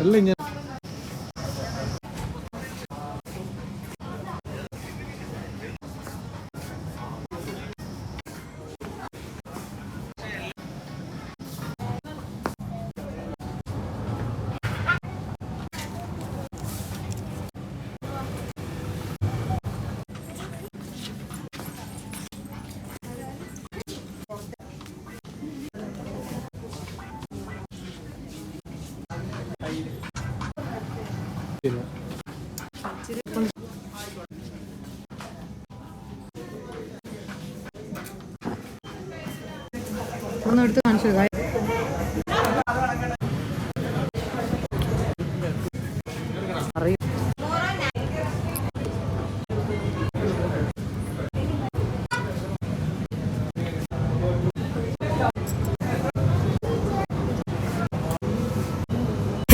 എല്ലാം ഇങ്ങനെ പിന്നെ ഒന്ന്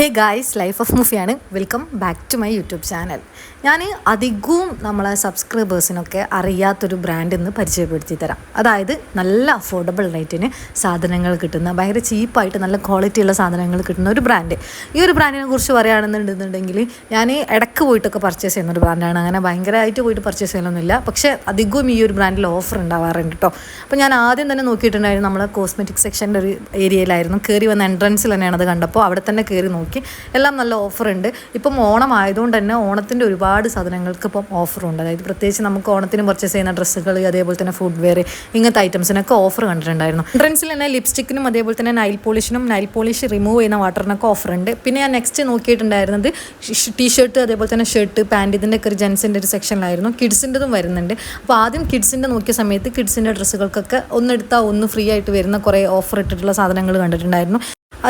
hey guys life of മൂഫിയാണ് welcome back to my YouTube channel ഞാൻ അധികവും നമ്മളെ സബ്സ്ക്രൈബേഴ്സിനൊക്കെ അറിയാത്തൊരു ബ്രാൻഡ് ഇന്ന് പരിചയപ്പെടുത്തി തരാം. അതായത് നല്ല അഫോർഡബിൾ റേറ്റിന് സാധനങ്ങൾ കിട്ടുന്ന ഭയങ്കര ചീപ്പായിട്ട് നല്ല ക്വാളിറ്റി ഉള്ള സാധനങ്ങൾ കിട്ടുന്ന ഒരു ബ്രാൻഡ് ഈ ഒരു ബ്രാൻഡിനെ കുറിച്ച് പറയുകയാണെന്നുണ്ടെന്നുണ്ടെങ്കിൽ ഞാൻ ഇടയ്ക്ക് പോയിട്ടൊക്കെ പർച്ചേസ് ചെയ്യുന്ന ഒരു ബ്രാൻഡാണ് അങ്ങനെ ഭയങ്കരമായിട്ട് പോയിട്ട് പർച്ചേസ് ചെയ്യലൊന്നുമില്ല. പക്ഷേ അധികവും ഈ ഒരു ബ്രാൻഡിൽ ഓഫർ ഉണ്ടാവാറുണ്ട് കേട്ടോ അപ്പോൾ ഞാൻ ആദ്യം തന്നെ നോക്കിയിട്ടുണ്ടായിരുന്നു നമ്മളെ കോസ്മെറ്റിക് സെക്ഷന്റെ ഒരു ഏരിയയിലായിരുന്നു കയറി വന്ന എൻട്രൻസിൽ തന്നെയാണ് അത് കണ്ടപ്പോൾ അവിടെ തന്നെ കയറി നോക്കി. എല്ലാം നല്ല ഓഫർ ഉണ്ട് ഇപ്പം ഓണം ആയതുകൊണ്ട് തന്നെ ഓണത്തിന്റെ ഒരുപാട് സാധനങ്ങൾക്ക് ഇപ്പം ഓഫറുണ്ട്. അതായത് പ്രത്യേകിച്ച് നമുക്ക് ഓണത്തിന് പർച്ചേസ് ചെയ്യുന്ന ഡ്രസ്സുകൾ അതേപോലെ തന്നെ ഫുഡ് വെയർ ഇങ്ങനത്തെ ഐറ്റംസിനൊക്കെ ഓഫർ കണ്ടിട്ടുണ്ടായിരുന്നു. എൻട്രൻസിൽ തന്നെ ലിപ്സ്റ്റിക്കിനും അതേപോലെ തന്നെ നൈൽ പോളിഷിനും നൈൽ പോളിഷ് റിമൂവ് ചെയ്യുന്ന വാട്ടറിനൊക്കെ ഓഫർ ഉണ്ട് പിന്നെ ഞാൻ നെക്സ്റ്റ് നോക്കിയിട്ടുണ്ടായിരുന്നത് ടീഷർട്ട് അതേപോലെ തന്നെ ഷർട്ട് പാന്റ് ഇതിന്റെ ഒക്കെ ഒരു ജെൻസിന്റെ ഒരു സെക്ഷനിലായിരുന്നു കിഡ്സിന്റെതും വരുന്നുണ്ട്. അപ്പോൾ ആദ്യം കിഡ്സിന്റെ നോക്കിയ സമയത്ത് കിഡ്സിന്റെ ഡ്രസ്സുകൾക്കൊക്കെ ഒന്നെടുത്താൽ ഒന്ന് ഫ്രീ ആയിട്ട് വരുന്ന കുറേ ഓഫർ ഇട്ടിട്ടുള്ള സാധനങ്ങൾ കണ്ടിട്ടുണ്ടായിരുന്നു.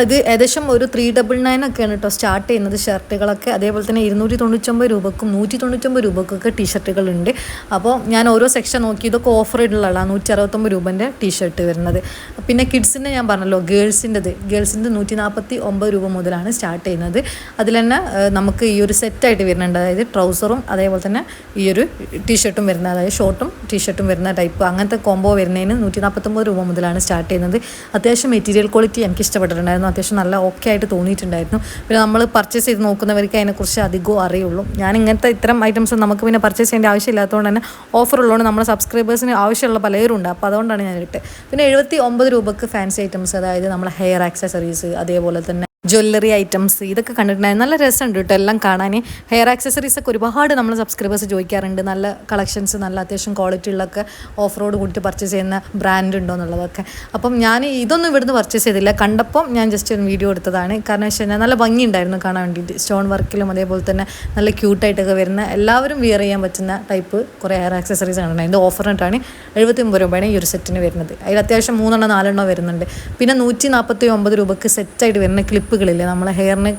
അത് ഏകദേശം ഒരു ത്രീ ഡബിൾ നയൻ ഒക്കെയാണ് കേട്ടോ സ്റ്റാർട്ട് ചെയ്യുന്നത്. ഷർട്ടുകളൊക്കെ അതേപോലെ തന്നെ ഇരുന്നൂറ്റി തൊണ്ണൂറ്റൊമ്പത് രൂപക്കും നൂറ്റി തൊണ്ണൂറ്റൊമ്പത് രൂപക്കൊക്കെ ടീഷർട്ടുകളുണ്ട് അപ്പോൾ ഞാൻ ഓരോ സെക്ഷൻ നോക്കി ഇതൊക്കെ ഓഫർ ഇടുള്ളതാണ് നൂറ്റി അറുപത്തൊമ്പത് രൂപന്റെ ടീഷർട്ട് വരുന്നത്. പിന്നെ കിഡ്സിന്റെ ഞാൻ പറഞ്ഞല്ലോ ഗേൾസിന്റെത് ഗേൾസിന്റെ നൂറ്റി നാൽപ്പത്തി ഒമ്പത് രൂപ മുതലാണ് സ്റ്റാർട്ട് ചെയ്യുന്നത്. അതിൽ തന്നെ നമുക്ക് ഈ ഒരു സെറ്റായിട്ട് വരുന്നുണ്ട്. അതായത് ട്രൗസറും അതേപോലെ തന്നെ ഈ ഒരു ടീഷർട്ടും വരുന്നത്. അതായത് ഷോർട്ടും ടീഷർട്ടും വരുന്ന ടൈപ്പ് അങ്ങനത്തെ കോംബോ വരുന്നതിന് നൂറ്റി നാൽപ്പത്തൊമ്പത് രൂപ മുതലാണ് സ്റ്റാർട്ട് ചെയ്യുന്നത്. അത്യാവശ്യം മെറ്റീരിയൽ ക്വാളിറ്റി എനിക്ക് ഇഷ്ടപ്പെട്ടിട്ടുണ്ടായിരുന്നു. അത്യാവശ്യം നല്ല ഓക്കെ ആയിട്ട് തോന്നിയിട്ടുണ്ടായിരുന്നു. പിന്നെ നമ്മൾ പർച്ചേസ് ചെയ്ത് നോക്കുന്നവർക്ക് അതിനെക്കുറിച്ച് അധികവും അറിയുള്ളൂ. ഞാൻ ഇങ്ങനത്തെ ഇത്തരം ഐറ്റംസ് നമുക്ക് പിന്നെ പർച്ചേസ് ചെയ്യേണ്ട ആവശ്യമില്ലാത്തതുകൊണ്ട് തന്നെ ഓഫർ ഉള്ളതുകൊണ്ട് നമ്മുടെ സബ്സ്ക്രൈബേഴ്സിന് ആവശ്യമുള്ള പലരും ഉണ്ട് അപ്പോൾ അതുകൊണ്ടാണ് ഞാൻ ഇട്ട് പിന്നെ എഴുപത്തി ഒമ്പത് രൂപക്ക് ഫാൻസി ഐറ്റംസ് അതായത് നമ്മുടെ ഹെയർ ആക്സസറീസ് അതേപോലെ തന്നെ ജ്വല്ലറി ഐറ്റംസ് ഇതൊക്കെ കണ്ടിട്ടുണ്ടായിരുന്നു നല്ല രസമുണ്ട് കേട്ടോ എല്ലാം കാണാൻ ഹെയർ ആക്സസറീസ് ഒക്കെ ഒരുപാട് നമ്മൾ സബ്സ്ക്രൈബേഴ്സ് ചോദിക്കാറുണ്ട്. നല്ല കളക്ഷൻസ് നല്ല അത്യാവശ്യം ക്വാളിറ്റി ഉള്ളൊക്കെ ഓഫ് റോഡ് കൂടിയിട്ട് പർച്ചേസ് ചെയ്യുന്ന ബ്രാൻഡ് ഉണ്ടോ എന്നുള്ളതൊക്കെ. അപ്പം ഞാൻ ഇതൊന്നും ഇവിടുന്ന് പർച്ചേസ് ചെയ്തില്ല. കണ്ടപ്പം ഞാൻ ജസ്റ്റ് ഒരു വീഡിയോ എടുത്തതാണ്. കാരണം വെച്ച് കഴിഞ്ഞാൽ നല്ല ഭംഗിയുണ്ടായിരുന്നു കാണാൻ വേണ്ടിയിട്ട്. സ്റ്റോൺ വർക്കിലും അതേപോലെ തന്നെ നല്ല ക്യൂട്ടായിട്ടൊക്കെ വരുന്ന എല്ലാവരും വിയർ ചെയ്യാൻ പറ്റുന്ന ടൈപ്പ് കുറേ ഹെയർ ആക്സസറീസ് കണ്ടിട്ടുണ്ട് ഓഫറിട്ടാണ് എഴുപത്തി ഒമ്പത് രൂപയാണ് ഈ ഒരു സെറ്റിന് വരുന്നത്. അതിൽ അത്യാവശ്യം മൂന്നെണ്ണം നാലെണ്ണോ വരുന്നുണ്ട്. പിന്നെ നൂറ്റി നാൽപ്പത്തി ഒമ്പത് രൂപക്ക് സെറ്റായിട്ട് വരുന്ന ക്ലിപ്പുകളില്ലേ നമ്മളെ ഹെയറിനെ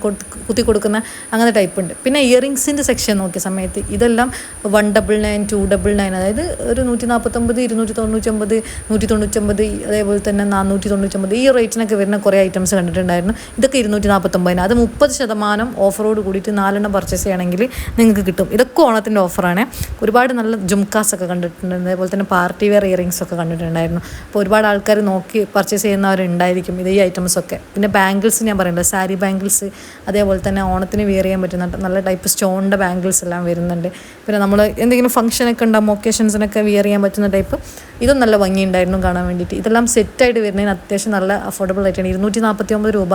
കുത്തി കൊടുക്കുന്ന അങ്ങനെ ടൈപ്പ് ഉണ്ട് പിന്നെ ഇയറിങ്സിന്റെ സെക്ഷൻ നോക്കിയ സമയത്ത് ഇതെല്ലാം one double nine two double nine അതായത് ഒരു നൂറ്റി നാൽപ്പത്തൊമ്പത് ഇരുന്നൂറ്റി തൊണ്ണൂറ്റൊമ്പത് നൂറ്റി തൊണ്ണൂറ്റൊമ്പത് അതേപോലെ തന്നെ നാനൂറ്റി തൊണ്ണൂറ്റൊമ്പത് ഈ റേറ്റിനൊക്കെ വരുന്ന കുറേ ഐറ്റംസ് കണ്ടിട്ടുണ്ടായിരുന്നു. ഇതൊക്കെ ഇരുന്നൂറ്റി നാൽപ്പത്തൊമ്പതിന് അത് മുപ്പത് ശതമാനം ഓഫറോട് കൂടിയിട്ട് നാലെണ്ണം പർച്ചേസ് ചെയ്യണമെങ്കിൽ നിങ്ങൾക്ക് കിട്ടും. ഇതൊക്കെ ഓണത്തിന്റെ ഓഫറാണ്. ഒരുപാട് നല്ല ജുംകാസ് ഒക്കെ കണ്ടിട്ടുണ്ട്. അതേപോലെ തന്നെ പാർട്ടി വെയർ ഇയറിങ്സ് ഒക്കെ കണ്ടിട്ടുണ്ടായിരുന്നു. അപ്പോൾ ഒരുപാട് ആൾക്കാർ നോക്കി പർച്ചേസ് ചെയ്യുന്നവരുണ്ടായിരിക്കും ഇത് ഈ ഐറ്റംസ് ഒക്കെ പിന്നെ ബാംഗിൾസ് ഞാൻ പറയുന്നത് സാരി ബാംഗിൾസ് അതേപോലെ തന്നെ ഓണത്തിന് വിയർ ചെയ്യാൻ പറ്റുന്ന നല്ല ടൈപ്പ് സ്റ്റോണിന്റെ ബാംഗിൾസ് എല്ലാം വരുന്നുണ്ട്. പിന്നെ നമ്മൾ എന്തെങ്കിലും ഫംഗ്ഷനൊക്കെ ഉണ്ടാകും ഒക്കേഷൻസിനൊക്കെ വിയർ ചെയ്യാൻ പറ്റുന്ന ടൈപ്പ് ഇതും നല്ല ഭംഗിയുണ്ടായിരുന്നു കാണാൻ വേണ്ടിയിട്ട്. ഇതെല്ലാം സെറ്റായിട്ട് വരുന്നതിന് അത്യാവശ്യം നല്ല അഫോർഡബിൾ ആയിട്ടാണ്. ഇരുന്നൂറ്റി നാൽപ്പത്തി ഒമ്പത് രൂപ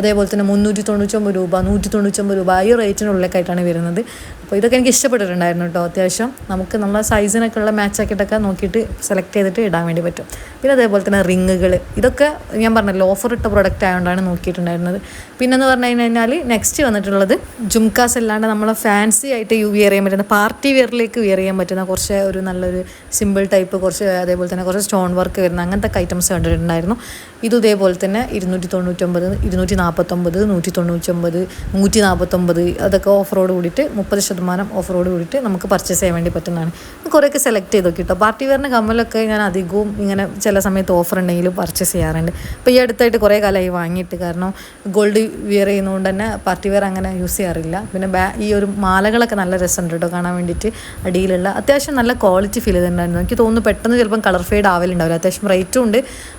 അതേപോലെ തന്നെ മുന്നൂറ്റി തൊണ്ണൂറ്റൊമ്പത് രൂപ നൂറ്റി തൊണ്ണൂറ്റൊമ്പത് രൂപ ഈ റേറ്റിനുള്ളിലേക്കായിട്ടാണ് വരുന്നത്. അപ്പോൾ ഇതൊക്കെ എനിക്ക് ഇഷ്ടപ്പെട്ടിട്ടുണ്ടായിരുന്നു കേട്ടോ അത്യാവശ്യം. നമുക്ക് നമ്മളെ സൈസിനൊക്കെ ഉള്ള മാച്ച് ആക്കിയിട്ടൊക്കെ നോക്കിയിട്ട് സെലക്ട് ചെയ്തിട്ട് ഇടാൻ വേണ്ടി പറ്റും. പിന്നെ അതേപോലെ തന്നെ റിങ്ങുകൾ ഇതൊക്കെ ഞാൻ പറഞ്ഞല്ലോ ഓഫർ ഇട്ട പ്രൊഡക്റ്റ് ആയതുകൊണ്ടാണ് നോക്കിയിട്ടുണ്ടായിരുന്നത്. പിന്നെന്ന് പറഞ്ഞു കഴിഞ്ഞാൽ നെക്സ്റ്റ് വന്നിട്ടുള്ളത് ജുംകാസ് അല്ലാണ്ട് നമ്മളെ ഫാൻസി ആയിട്ട് വിയർ ചെയ്യാൻ പറ്റുന്ന പാർട്ടി വെയറിലേക്ക് വിയർ ചെയ്യാൻ പറ്റുന്ന കുറച്ച് ഒരു നല്ലൊരു സിമ്പിൾ ടൈപ്പ് കുറച്ച് അതേപോലെ തന്നെ കുറച്ച് സ്റ്റോൺ വർക്ക് വരുന്ന അങ്ങനത്തെ ഐറ്റംസ് കണ്ടിട്ടുണ്ടായിരുന്നു. ഇത് ഇതേപോലെ തന്നെ ഇരുന്നൂറ്റി തൊണ്ണൂറ്റൊമ്പത് ഇരുന്നൂറ്റി നാൽപ്പത്തൊമ്പത് നൂറ്റി തൊണ്ണൂറ്റൊമ്പത് നൂറ്റി നാൽപ്പത്തൊമ്പത് അതൊക്കെ ഓഫറോട് കൂടിയിട്ട് മുപ്പത് ശതമാനം ഓഫറോട് കൂടിയിട്ട് നമുക്ക് പർച്ചേസ് ചെയ്യാൻ വേണ്ടി പറ്റുന്നതാണ്. കുറേയൊക്കെ സെലക്ട് ചെയ്ത് നോക്കിട്ടോ. പാർട്ടി വെയറിന്റെ കമ്മലൊക്കെ ഞാൻ അധികവും ഇങ്ങനെ ചില സമയത്ത് ഓഫർ ഉണ്ടെങ്കിൽ പർച്ചേസ് ചെയ്യാറുണ്ട്. അപ്പോൾ ഈ അടുത്തായിട്ട് കുറേ കാലമായി വാങ്ങിയിട്ട് കാരണം ഗോൾഡ് വിയർ ചെയ്യുന്നതുകൊണ്ട് തന്നെ പാർട്ടി വെയർ അങ്ങനെ യൂസ് ചെയ്യാറില്ല. പിന്നെ ബാ ഈ ഒരു മാലകളൊക്കെ നല്ല രസമുണ്ട് കേട്ടോ കാണാൻ വേണ്ടിയിട്ട് അടിയിലുള്ള. അത്യാവശ്യം നല്ല ക്വാളിറ്റി ഫീൽ ചെയ്തിട്ടുണ്ടായിരുന്നു എനിക്ക് തോന്നുന്നു പെട്ടെന്ന് ചിലപ്പം കളർ ഫെയ്ഡ് ആവലുണ്ടാവില്ല. അത്യാവശ്യം റേറ്റും ഉണ്ട്.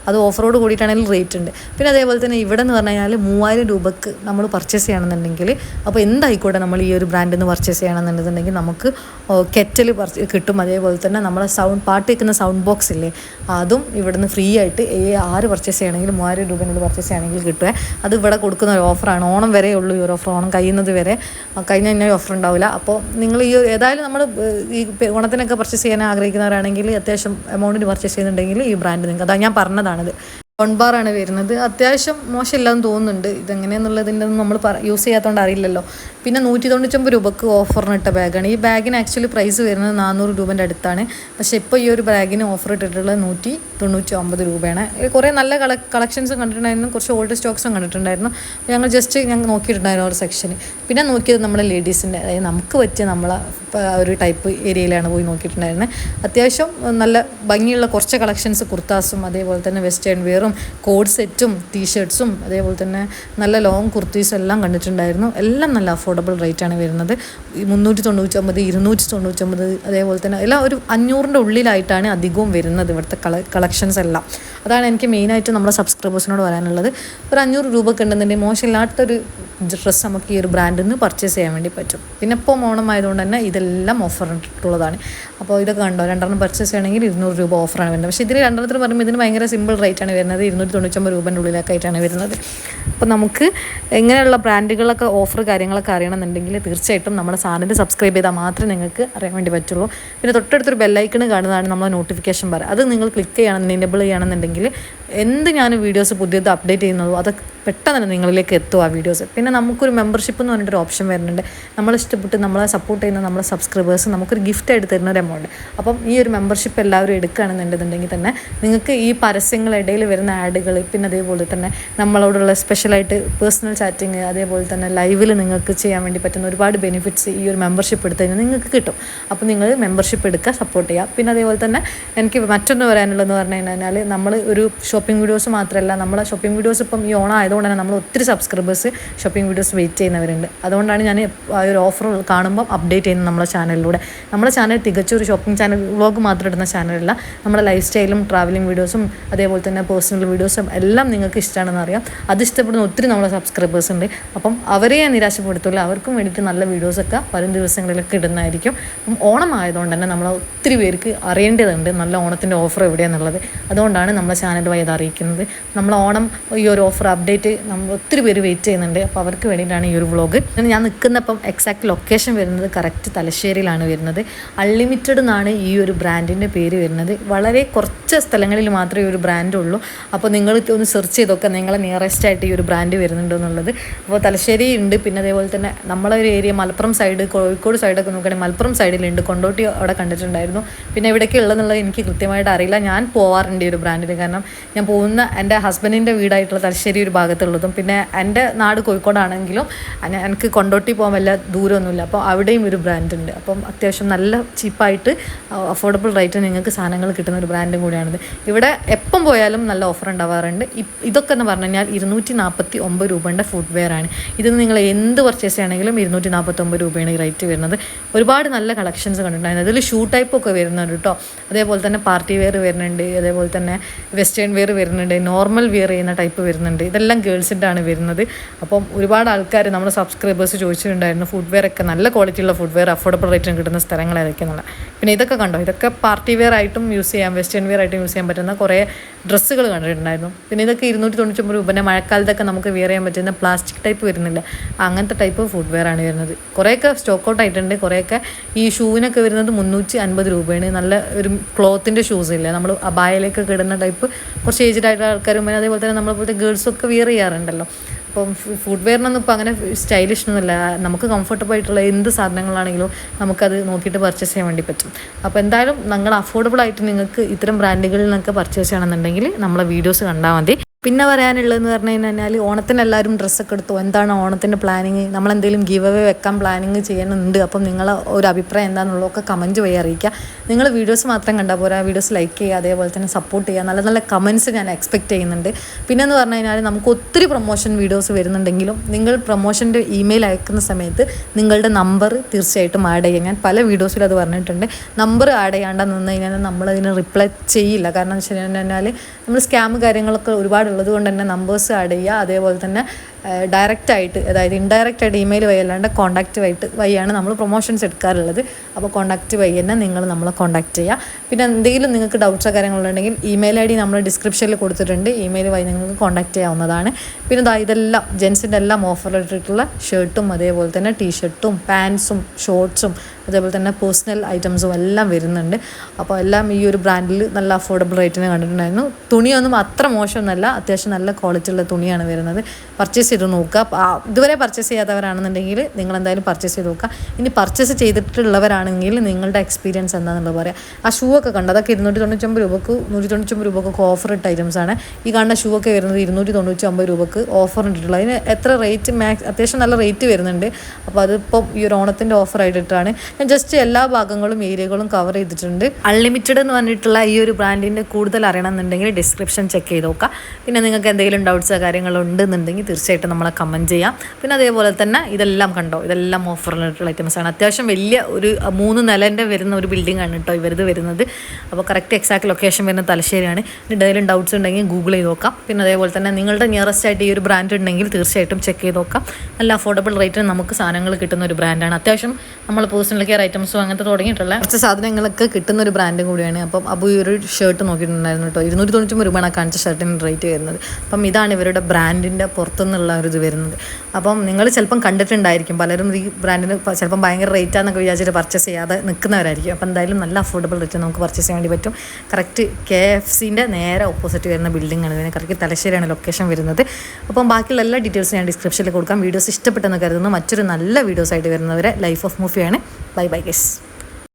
അത് ഓഫറോട് കൂടിയിട്ടാണ് ആണെങ്കിലും റേറ്റ് ഉണ്ട്. പിന്നെ അതേപോലെ തന്നെ ഇവിടെ എന്ന് പറഞ്ഞു കഴിഞ്ഞാൽ മൂവായിരം രൂപക്ക് നമ്മൾ പർച്ചേസ് ചെയ്യണമെന്നുണ്ടെങ്കിൽ അപ്പോൾ എന്തായിക്കോട്ടെ നമ്മൾ ഈ ഒരു ബ്രാൻഡിൽ നിന്ന് പർച്ചേസ് ചെയ്യണമെന്നുണ്ടെന്നുണ്ടെങ്കിൽ നമുക്ക് കെറ്റൽ കിട്ടും. അതേപോലെ തന്നെ നമ്മളെ സൗണ്ട് പാട്ട് വെക്കുന്ന സൗണ്ട് ബോക്സ് ഇല്ലേ? അതും ഇവിടുന്ന് ഫ്രീ ആയിട്ട് ഏ ആറ് പർച്ചേസ് ചെയ്യണമെങ്കിൽ മൂവായിരം രൂപേനുള്ള പർച്ചേസ് ചെയ്യണമെങ്കിൽ കിട്ടുക അത് ഇവിടെ കൊടുക്കുന്ന ഒരു ഓഫറാണ് ഓണം വരെ ഉള്ളൂ ഈ ഒരു ഓഫർ ഓണം കഴിയുന്നത് വരെ. കഴിഞ്ഞ കഴിഞ്ഞാൽ ഓഫർ ഉണ്ടാവില്ല. അപ്പോൾ നിങ്ങൾ ഈ ഏതായാലും നമ്മൾ ഈ ഓണത്തിനൊക്കെ പർച്ചേസ് ചെയ്യാൻ ആഗ്രഹിക്കുന്നവരാണെങ്കിൽ അത്യാവശ്യം എമൗണ്ടിന് പർച്ചേസ് ചെയ്യുന്നുണ്ടെങ്കിൽ ഈ ബ്രാൻഡ് നിങ്ങൾക്ക് അതാ ഞാൻ പറഞ്ഞതാണിത്. ആണ് വരുന്നത്. അത്യാവശ്യം മോശമില്ലാന്ന് തോന്നുന്നുണ്ട്. ഇതെങ്ങനെയാന്നുള്ളതിന്റെ ഒന്നും നമ്മൾ യൂസ് ചെയ്യാത്തതുകൊണ്ട് അറിയില്ലല്ലോ. പിന്നെ നൂറ്റി തൊണ്ണൂറ്റൊമ്പത് രൂപക്ക് ഓഫറിന് ഇട്ട ബാഗാണ് ഈ ബാഗിന് ആക്ച്വലി പ്രൈസ് വരുന്നത് നാനൂറ് രൂപേന്റെ അടുത്താണ്. പക്ഷേ ഇപ്പോൾ ഈ ഒരു ബാഗിന് ഓഫർ ഇട്ടിട്ടുള്ളത് നൂറ്റി തൊണ്ണൂറ്റി ഒമ്പത് രൂപയാണ് കുറേ നല്ല കള കളക്ഷൻസും കണ്ടിട്ടുണ്ടായിരുന്നു. കുറച്ച് ഓൾഡ് സ്റ്റോക്സും കണ്ടിട്ടുണ്ടായിരുന്നു. ഞങ്ങൾ ജസ്റ്റ് ഞങ്ങൾ നോക്കിയിട്ടുണ്ടായിരുന്നു ഒരു സെക്ഷന് പിന്നെ നോക്കിയത് നമ്മുടെ ലേഡീസിന്റെ അതായത് നമുക്ക് പറ്റിയ നമ്മളെ ഒരു ടൈപ്പ് ഏരിയയിലാണ് പോയി നോക്കിയിട്ടുണ്ടായിരുന്നത്. അത്യാവശ്യം നല്ല ഭംഗിയുള്ള കുറച്ച് കളക്ഷൻസ് കുർത്താസും അതേപോലെ തന്നെ വെസ്റ്റേൺ വെയറും കോഡ് സെറ്റും ടീഷർട്ട്സും അതേപോലെ തന്നെ നല്ല ലോങ് കുർത്തീസും എല്ലാം കണ്ടിട്ടുണ്ടായിരുന്നു. എല്ലാം നല്ല അഫോർഡബിൾ റേറ്റാണ് വരുന്നത്. മുന്നൂറ്റി തൊണ്ണൂറ്റൊമ്പത് ഇരുന്നൂറ്റി തൊണ്ണൂറ്റൊമ്പത് അതേപോലെ തന്നെ എല്ലാം ഒരു അഞ്ഞൂറിന്റെ ഉള്ളിലായിട്ടാണ് അധികവും വരുന്നത് ഇവിടുത്തെ കള കളക്ഷൻസ് എല്ലാം. അതാണ് എനിക്ക് മെയിനായിട്ട് നമ്മുടെ സബ്സ്ക്രൈബേഴ്സിനോട് പറയാനുള്ളത്. ഒരു അഞ്ഞൂറ് രൂപ ഒക്കെ ഉണ്ടെന്നുണ്ടെങ്കിൽ മോശമില്ലാത്തൊരു ഡ്രസ്സ് നമുക്ക് ഈ ഒരു ബ്രാൻഡിൽ നിന്ന് പർച്ചേസ് ചെയ്യാൻ വേണ്ടി പറ്റും. പിന്നെ ഇപ്പോൾ ഓണം ആയതുകൊണ്ട് തന്നെ ഇതെല്ലാം ഓഫർ ഇട്ടുള്ളതാണ്. അപ്പോൾ ഇതൊക്കെ കണ്ടോ? രണ്ടെണ്ണം പർച്ചേസ് ചെയ്യണമെങ്കിൽ ഇരുന്നൂറ് രൂപ ഓഫറാണ് വരുന്നത്. പക്ഷേ ഇതിൽ രണ്ടെണ്ണത്തിന് പറയുമ്പോൾ ഇതിന് ഭയങ്കര സിമ്പിൾ റേറ്റാണ് വരുന്നത്. ഇരുന്നൂറ്റി തൊണ്ണൂറ്റൊമ്പത് രൂപേന്റെ ആയിട്ടാണ് വരുന്നത്. അപ്പോൾ നമുക്ക് എങ്ങനെയുള്ള ബ്രാൻഡുകളൊക്കെ ഓഫർ കാര്യങ്ങളൊക്കെ അറിയണമെന്നുണ്ടെങ്കിൽ തീർച്ചയായിട്ടും നമ്മുടെ ചാനൽ സബ്സ്ക്രൈബ് ചെയ്താൽ മാത്രമേ നിങ്ങൾക്ക് അറിയാൻ വേണ്ടി പറ്റുള്ളൂ. പിന്നെ തൊട്ടടുത്തൊരു ബെല്ലൈക്കൺ കാണുന്നതാണ് നമ്മളെ നോട്ടിഫിക്കേഷൻ പറയുക അത് നിങ്ങൾ ക്ലിക്ക് ചെയ്യണം എനേബിൾ ചെയ്യണമെന്നുണ്ടെങ്കിൽ എന്ത് ഞാൻ വീഡിയോസ് പുതിയത് അപ്ഡേറ്റ് ചെയ്യുന്നതോ അത് പെട്ടെന്ന് തന്നെ നിങ്ങളിലേക്ക് എത്തും ആ വീഡിയോസ് പിന്നെ നമുക്കൊരു മെമ്പർഷിപ്പ് എന്ന് പറഞ്ഞിട്ടൊരു ഓപ്ഷൻ വരുന്നുണ്ട്. നമ്മൾ ഇഷ്ടപ്പെട്ട് നമ്മളെ സപ്പോർട്ട് ചെയ്യുന്ന നമ്മളെ സബ്സ്ക്രൈബേഴ്സ് നമുക്കൊരു ഗിഫ്റ്റ് ആയിട്ട് തരുന്ന ഒരു എമൗണ്ട് അപ്പം ഈ ഒരു മെമ്പർഷിപ്പ് എല്ലാവരും എടുക്കുകയാണെന്നുണ്ടെന്നുണ്ടെങ്കിൽ തന്നെ നിങ്ങൾക്ക് ഈ പരസ്യങ്ങളിടയിൽ വരുന്ന ആഡുകൾ പിന്നെ അതേപോലെ തന്നെ നമ്മളോടുള്ള സ്പെഷ്യലായിട്ട് പേഴ്സണൽ ചാറ്റിങ് അതേപോലെ തന്നെ ലൈവിൽ നിങ്ങൾക്ക് ചെയ്യാൻ വേണ്ടി പറ്റുന്ന ഒരുപാട് ബെനിഫിറ്റ്സ് ഈ ഒരു മെമ്പർഷിപ്പ് എടുത്തു കഴിഞ്ഞാൽ നിങ്ങൾക്ക് കിട്ടും. അപ്പോൾ നിങ്ങൾ മെമ്പർഷിപ്പ് എടുക്കുക സപ്പോർട്ട് ചെയ്യുക. പിന്നെ അതേപോലെ തന്നെ എനിക്ക് മറ്റൊന്ന് പറയാനുള്ളതെന്ന് പറഞ്ഞു കഴിഞ്ഞാൽ നമ്മൾ ഒരു ഷോപ്പിംഗ് വീഡിയോസ് മാത്രമല്ല നമ്മളെ ഷോപ്പിംഗ് വീഡിയോസ് ഇപ്പം ഈ ഓണം ആയതുകൊണ്ട് തന്നെ നമ്മൾ ഒത്തിരി സബ്സ്ക്രൈബേഴ്സ് ഷോപ്പിംഗ് വീഡിയോസ് വെയിറ്റ് ചെയ്യുന്നവരുണ്ട്. അതുകൊണ്ടാണ് ഞാൻ ആ ഒരു ഓഫർ കാണുമ്പോൾ അപ്ഡേറ്റ് ചെയ്യുന്നത് നമ്മളെ ചാനലിലൂടെ നമ്മുടെ ചാനൽ തികച്ചും ഒരു ഷോപ്പിംഗ് ചാനൽ വ്ളോഗ് മാത്രം ഇടുന്ന ചാനലല്ല നമ്മുടെ ലൈഫ് സ്റ്റൈലും ട്രാവലിംഗ് വീഡിയോസും അതേപോലെ തന്നെ പേഴ്സണൽ വീഡിയോസും എല്ലാം നിങ്ങൾക്ക് ഇഷ്ടമാണെന്ന് അറിയാം. അത് ഇഷ്ടപ്പെടുന്ന ഒത്തിരി നമ്മളെ സബ്സ്ക്രൈബേഴ്സ് ഉണ്ട്. അപ്പം അവരെ ഞാൻ നിരാശപ്പെടുത്തില്ല അവർക്കും വേണ്ടിയിട്ട് നല്ല വീഡിയോസൊക്കെ വരും ദിവസങ്ങളിലൊക്കെ ഇടുന്നതായിരിക്കും. അപ്പം ഓണം ആയതുകൊണ്ട് തന്നെ നമ്മൾ ഒത്തിരി പേർക്ക് അറിയേണ്ടതുണ്ട് നല്ല ഓണത്തിന്റെ ഓഫർ എവിടെയാണെന്നുള്ളത് അതുകൊണ്ടാണ് നമ്മളെ ചാനൽ വഴി അത് അറിയിക്കുന്നത്? നമ്മൾ ഓണം ഈ ഒരു ഓഫർ അപ്ഡേറ്റ് നമ്മൾ ഒത്തിരി പേര് വെയിറ്റ് ചെയ്യുന്നുണ്ട്. അപ്പോൾ അവർക്ക് വേണ്ടിയിട്ടാണ് ഈ ഒരു വ്ളോഗ് ഞാൻ നിൽക്കുന്നപ്പം എക്സാക്ട് ലൊക്കേഷൻ വരുന്നത് കറക്റ്റ് തലശ്ശേരിയിലാണ് വരുന്നത്. അൺലിമിറ്റഡ് എന്നാണ് ഈ ഒരു ബ്രാൻഡിന്റെ പേര് വരുന്നത്. വളരെ കുറച്ച് സ്ഥലങ്ങളിൽ മാത്രമേ ഈ ഒരു ബ്രാൻഡ് ഉള്ളൂ. അപ്പോൾ നിങ്ങൾ ഒന്ന് സെർച്ച് ചെയ്തൊക്കെ നിങ്ങളെ നിയറസ്റ്റ് ആയിട്ട് ഈ ഒരു ബ്രാൻഡ് വരുന്നുണ്ടോ എന്നുള്ളത്. അപ്പോൾ തലശ്ശേരി ഉണ്ട്. പിന്നെ അതേപോലെ തന്നെ നമ്മളെ ഒരു ഏരിയ മലപ്പുറം സൈഡ് കോഴിക്കോട് സൈഡൊക്കെ നോക്കുകയാണെങ്കിൽ മലപ്പുറം സൈഡിലുണ്ട് കൊണ്ടോട്ടി അവിടെ കണ്ടിട്ടുണ്ടായിരുന്നു. പിന്നെ എവിടെയൊക്കെ ഉള്ളതെന്നുള്ളത് എനിക്ക് കൃത്യമായിട്ട് അറിയില്ല. ഞാൻ പോവാറുണ്ട് ഈ ഒരു ബ്രാൻഡിന് കാരണം ഞാൻ പോകുന്ന എന്റെ ഹസ്ബൻഡിന്റെ വീടായിട്ടുള്ള തലശ്ശേരി ഒരു ഭാഗത്തുള്ളതും. പിന്നെ എന്റെ നാട് കോഴിക്കോടാണെങ്കിലും എനിക്ക് കൊണ്ടോട്ടി പോകാൻ വല്ല ദൂരമൊന്നുമില്ല. അപ്പോൾ അവിടെയും ഒരു ബ്രാൻഡ് ഉണ്ട്. അപ്പം അത്യാവശ്യം നല്ല ചീപ്പായിട്ട് അഫോർഡബിൾ റേറ്റിന് നിങ്ങൾക്ക് സാധനങ്ങൾ കിട്ടുന്ന ഒരു ബ്രാൻഡും കൂടിയാണിത്. ഇവിടെ എപ്പം പോയാലും നല്ല ഓഫർ ഉണ്ടാവാറുണ്ട്. ഇതൊക്കെ എന്ന് പറഞ്ഞു കഴിഞ്ഞാൽ ഇരുന്നൂറ്റി നാൽപ്പത്തി ഒമ്പത് രൂപയുടെ ഫുഡ് ആണ്. ഇത് നിങ്ങൾ എന്ത് പർച്ചേസ് ചെയ്യണമെങ്കിലും ഇരുന്നൂറ്റി നാൽപ്പത്തൊമ്പത് രൂപയാണ് ഈ റേറ്റ് വരുന്നത്. ഒരുപാട് നല്ല കളക്ഷൻസ് കണ്ടിട്ടുണ്ടായിരുന്നു. അതിൽ ഷൂ ടൈപ്പ് ഒക്കെ വരുന്നുണ്ട് കേട്ടോ. അതേപോലെ തന്നെ പാർട്ടി വെയർ വരുന്നുണ്ട്. അതേപോലെ തന്നെ വെസ്റ്റേൺ വെയർ വരുന്നുണ്ട് നോർമൽ വിയർ ചെയ്യുന്ന ടൈപ്പ് വരുന്നുണ്ട്. ഇതെല്ലാം ഗേൾസിന്റെ ആണ് വരുന്നത്. അപ്പം ഒരുപാട് ആൾക്കാർ നമ്മുടെ സബ്സ്ക്രൈബേഴ്സ് ചോദിച്ചിട്ടുണ്ടായിരുന്നു ഫുഡ് വെയർ ഒക്കെ നല്ല ക്വാളിറ്റിയുള്ള ഫുഡ് വെയർ അഫോർഡബിൾ റേറ്റിന് കിട്ടുന്ന സ്ഥലങ്ങളായിരിക്കും ഏതൊക്കെയെന്നുള്ള പിന്നെ ഇതൊക്കെ കണ്ടോ? ഇതൊക്കെ പാർട്ടി വെയർ ആയിട്ടും യൂസ് ചെയ്യാം വെസ്റ്റേൺ വെയർ ആയിട്ടും യൂസ് ചെയ്യാൻ പറ്റുന്ന കുറേ ഡ്രസ്സുകൾ കണ്ടിട്ടുണ്ടായിരുന്നു. പിന്നെ ഇതൊക്കെ ഇരുന്നൂറ്റി രൂപ. എന്ന മഴക്കാലത്തൊക്കെ നമുക്ക് വെയർ ചെയ്യാൻ പറ്റുന്ന പ്ലാസ്റ്റിക് ടൈപ്പ് വരുന്നില്ല. അങ്ങനത്തെ ടൈപ്പ് ഫുഡ് വെയർ ആണ് വരുന്നത്. കുറേയൊക്കെ സ്റ്റോക്ക് ഔട്ട് ആയിട്ടുണ്ട്. കുറേയൊക്കെ ഈ ഷൂവിനൊക്കെ വരുന്നത് മുന്നൂറ്റി അൻപത് രൂപയാണ്. നല്ല ഒരു ക്ലോത്തിന്റെ ഷൂസ് ഇല്ല? നമ്മൾ അബായയിലേക്ക് കിടുന്ന ടൈപ്പ് കുറച്ച് ഏജ്ഡ് ആയിട്ടുള്ള ആൾക്കാരും പിന്നെ അതേപോലെ തന്നെ നമ്മളെ പോലത്തെ ഗേൾസൊക്കെ വെയർ ചെയ്യാറുണ്ടല്ലോ. അപ്പം ഫുഡ് വെയറിനൊന്നും ഇപ്പോൾ അങ്ങനെ സ്റ്റൈലിഷ് ഒന്നുമല്ല നമുക്ക് കംഫർട്ടബിൾ ആയിട്ടുള്ള എന്ത് സാധനങ്ങളാണെങ്കിലും നമുക്കത് നോക്കിയിട്ട് പർച്ചേസ് ചെയ്യാൻ വേണ്ടി പറ്റും. അപ്പോൾ എന്തായാലും നിങ്ങൾ അഫോർഡബിൾ ആയിട്ട് നിങ്ങൾക്ക് ഇത്തരം ബ്രാൻഡുകളിൽ നിന്നൊക്കെ പർച്ചേസ് ചെയ്യണമെന്നുണ്ടെങ്കിൽ നമ്മളെ വീഡിയോസ് കണ്ടാൽ മതി. പിന്നെ പറയാനുള്ളതെന്ന് പറഞ്ഞു കഴിഞ്ഞാൽ ഓണത്തിന് എല്ലാവരും ഡ്രസ്സൊക്കെ എടുത്തു. എന്താണ് ഓണത്തിന്റെ പ്ലാനിങ് നമ്മൾ എന്തെങ്കിലും ഗീവ് അവേ വെക്കാൻ പ്ലാനിങ് ചെയ്യുന്നുണ്ട് അപ്പം നിങ്ങളെ ഒരു അഭിപ്രായം എന്താണെന്നുള്ളതൊക്കെ കമന്റ് വഴി അറിയിക്കുക. നിങ്ങൾ വീഡിയോസ് മാത്രം കണ്ടാൽ പോരാ. വീഡിയോസ് ലൈക്ക് ചെയ്യുക അതേപോലെ തന്നെ സപ്പോർട്ട് ചെയ്യുക. നല്ല നല്ല കമൻസ് ഞാൻ എക്സ്പെക്റ്റ് ചെയ്യുന്നുണ്ട്. പിന്നെ എന്ന് പറഞ്ഞു കഴിഞ്ഞാൽ നമുക്ക് ഒത്തിരി പ്രൊമോഷൻ വീഡിയോസ് വരുന്നുണ്ടെങ്കിലും നിങ്ങൾ പ്രൊമോഷന്റെ ഇമെയിൽ അയക്കുന്ന സമയത്ത് നിങ്ങളുടെ നമ്പർ തീർച്ചയായിട്ടും ആഡ് ചെയ്യുക. ഞാൻ പല വീഡിയോസിലും അത് പറഞ്ഞിട്ടുണ്ട്. നമ്പർ ആഡ് ചെയ്യാണ്ട് നിന്ന് കഴിഞ്ഞാൽ നമ്മളതിന് റിപ്ലൈ ചെയ്യില്ല. കാരണം എന്ന് വെച്ച് കഴിഞ്ഞാൽ നമ്മൾ സ്കാം കാര്യങ്ങളൊക്കെ ഒരുപാട് ഉള്ളത് കൊണ്ട് തന്നെ നമ്പേഴ്സ് ആഡ് ചെയ്യുക അതേപോലെ തന്നെ ഡയറക്റ്റ് ആയിട്ട് അതായത് ഇൻഡയറക്റ്റ് ആയിട്ട് ഇമെയിൽ വഴി അല്ലാണ്ട് കോൺടാക്റ്റ് വൈട്ട് വഴിയാണ് നമ്മൾ പ്രൊമോഷൻസ് എടുക്കാറുള്ളത്. അപ്പോൾ കോൺടാക്റ്റ് വഴി തന്നെ നിങ്ങൾ നമ്മളെ കോൺടാക്റ്റ് ചെയ്യുക. പിന്നെ എന്തെങ്കിലും നിങ്ങൾക്ക് ഡൗട്ട്സോ കാര്യങ്ങളുണ്ടെങ്കിൽ ഇമെയിൽ ഐ ഡി നമ്മൾ ഡിസ്ക്രിപ്ഷനിൽ കൊടുത്തിട്ടുണ്ട്. ഇമെയിൽ വഴി നിങ്ങൾക്ക് കോൺടാക്റ്റ് ചെയ്യാവുന്നതാണ്. പിന്നെ ഇതാ ഇതെല്ലാം ജെൻസിന്റെ എല്ലാം ഓഫർ ഇട്ടിട്ടുള്ള ഷർട്ടും അതേപോലെ തന്നെ ടീഷർട്ടും പാൻസും ഷോർട്ട്സും അതേപോലെ തന്നെ പേഴ്സണൽ ഐറ്റംസും എല്ലാം വരുന്നുണ്ട്. അപ്പോൾ എല്ലാം ഈ ഒരു ബ്രാൻഡിൽ നല്ല അഫോർഡബിൾ റേറ്റിന് കണ്ടിട്ടുണ്ടായിരുന്നു. തുണിയൊന്നും അത്ര മോശമൊന്നുമല്ല. അത്യാവശ്യം നല്ല ക്വാളിറ്റി ഉള്ള തുണിയാണ് വരുന്നത്. പർച്ചേസ് ചെയ്ത് നോക്കുക. ഇതുവരെ പർച്ചേസ് ചെയ്യാത്തവരാണെന്നുണ്ടെങ്കിൽ നിങ്ങൾ എന്തായാലും പർച്ചേസ് ചെയ്ത് നോക്കുക. ഇനി പർച്ചേസ് ചെയ്തിട്ടുള്ളവരാണെങ്കിൽ നിങ്ങളുടെ എക്സ്പീരിയൻസ് എന്താണെന്നുള്ളത് പറയാം. ആ ഷൂ ഒക്കെ കണ്ടു? അതൊക്കെ ഇരുന്നൂറ്റി തൊണ്ണൂറ്റൊമ്പത് രൂപക്ക് നൂറ്റി തൊണ്ണൂറ്റൊമ്പത് രൂപക്ക് ഓഫർ ഇട്ട ഐറ്റംസ് ആണ്. ഈ കാണുന്ന ഷൂ ഒക്കെ വരുന്നത് ഇരുന്നൂറ്റി തൊണ്ണൂറ്റി ഒമ്പത് രൂപക്ക് ഓഫർ ഇട്ടിട്ടുള്ളത്. അതിന് എത്ര റേറ്റ് മാക്സ് അത്യാവശ്യം നല്ല റേറ്റ് വരുന്നുണ്ട്. അപ്പോൾ അതിപ്പോൾ ഈ ഒരു ഓണത്തിന്റെ ഓഫർ ആയിട്ടിട്ടാണ്. ഞാൻ ജസ്റ്റ് എല്ലാ ഭാഗങ്ങളും ഏരിയകളും കവർ ചെയ്തിട്ടുണ്ട്. അൺലിമിറ്റഡ് എന്ന് പറഞ്ഞിട്ടുള്ള ഈ ഒരു ബ്രാൻഡിന്റെ കൂടുതൽ അറിയണമെന്നുണ്ടെങ്കിൽ ഡിസ്ക്രിപ്ഷൻ ചെക്ക് ചെയ്ത് നോക്കാം പിന്നെ നിങ്ങൾക്ക് എന്തെങ്കിലും ഡൗട്ട്സോ കാര്യങ്ങളോ ഉണ്ടെന്നുണ്ടെങ്കിൽ തീർച്ചയായിട്ടും നമ്മളെ കമന്റ് ചെയ്യാം. പിന്നെ അതേപോലെ തന്നെ ഇതെല്ലാം കണ്ടോ? ഇതെല്ലാം ഓഫറിലിട്ടുള്ള ഐറ്റംസ് ആണ്. അത്യാവശ്യം വലിയ ഒരു മൂന്ന് നിലന്റെ വരുന്ന ഒരു ബിൽഡിംഗ് ആണ് കേട്ടോ ഇവരത് വരുന്നത്. അപ്പോൾ കറക്റ്റ് എക്സാക്ട് ലൊക്കേഷൻ വരുന്ന തലശ്ശേരിയാണ്. എന്തെങ്കിലും ഡൗട്ട്സ് ഉണ്ടെങ്കിൽ ഗൂഗിൾ ചെയ്ത് നോക്കാം. പിന്നെ അതേപോലെ തന്നെ നിങ്ങളുടെ നിയറസ്റ്റ് ആയിട്ട് ഈ ഒരു ബ്രാൻഡ് ഉണ്ടെങ്കിൽ തീർച്ചയായിട്ടും ചെക്ക് ചെയ്ത് നോക്കാം. നല്ല അഫോർഡബിൾ റേറ്റിന് നമുക്ക് സാധനങ്ങൾ കിട്ടുന്ന ഒരു ബ്രാൻഡാണ് അത്യാവശ്യം നമ്മൾ പേഴ്സണൽ കെയർ ഐറ്റംസും അങ്ങനത്തെ തുടങ്ങിയിട്ടുള്ള കുറച്ച് സാധനങ്ങളൊക്കെ കിട്ടുന്ന ഒരു ബ്രാൻഡും കൂടിയാണ്. അപ്പം അപ്പോൾ ഈ ഒരു ഷർട്ട് നോക്കിയിട്ടുണ്ടായിരുന്നു കേട്ടോ ഇരുന്നൂറ്റി തൊണ്ണൂറ്റി രൂപയാണ് കാണിച്ച ഷർട്ടിന് റേറ്റ് വരുന്നത്. അപ്പം ഇതാണ് ഇവരുടെ ബ്രാൻഡിന്റെ പുറത്തുനിന്നുള്ള ഒരു ഇത് വരുന്നത്. അപ്പം നിങ്ങൾ ചിലപ്പം കണ്ടിട്ടുണ്ടായിരിക്കും. പലരും ഈ ബ്രാൻഡിന് ചിലപ്പം ഭയങ്കര റേറ്റാന്നൊക്കെ വിചാരിച്ചിട്ട് പർച്ചേസ് ചെയ്യാതെ നിൽക്കുന്നവരായിരിക്കും. അപ്പം എന്തായാലും നല്ല അഫോർഡബിൾ റേറ്റ് നമുക്ക് പർച്ചേസ് ചെയ്യാൻ വേണ്ടി പറ്റും. കറക്റ്റ് കെ എഫ് സിന്റെ നേരെ ഓപ്പോസിറ്റ് വരുന്ന ബിൽഡിംഗ് ആണ്. ഇതിന് കറക്റ്റ് തലശ്ശേരിയാണ് ലൊക്കേഷൻ വരുന്നത്. അപ്പം ബാക്കിയുള്ള എല്ലാ ഡീറ്റെയിൽസും ഞാൻ ഡിസ്ക്രിപ്ഷനിൽ കൊടുക്കാം. വീഡിയോസ് ഇഷ്ടപ്പെട്ടെന്ന് കരുതുന്നു. മറ്റൊരു നല്ല വീഡിയോസ് ആയിട്ട് വരുന്നവരെ ലൈഫ് ഓഫ് മൂഫിയാണ് ബൈ ബൈ ഗസ്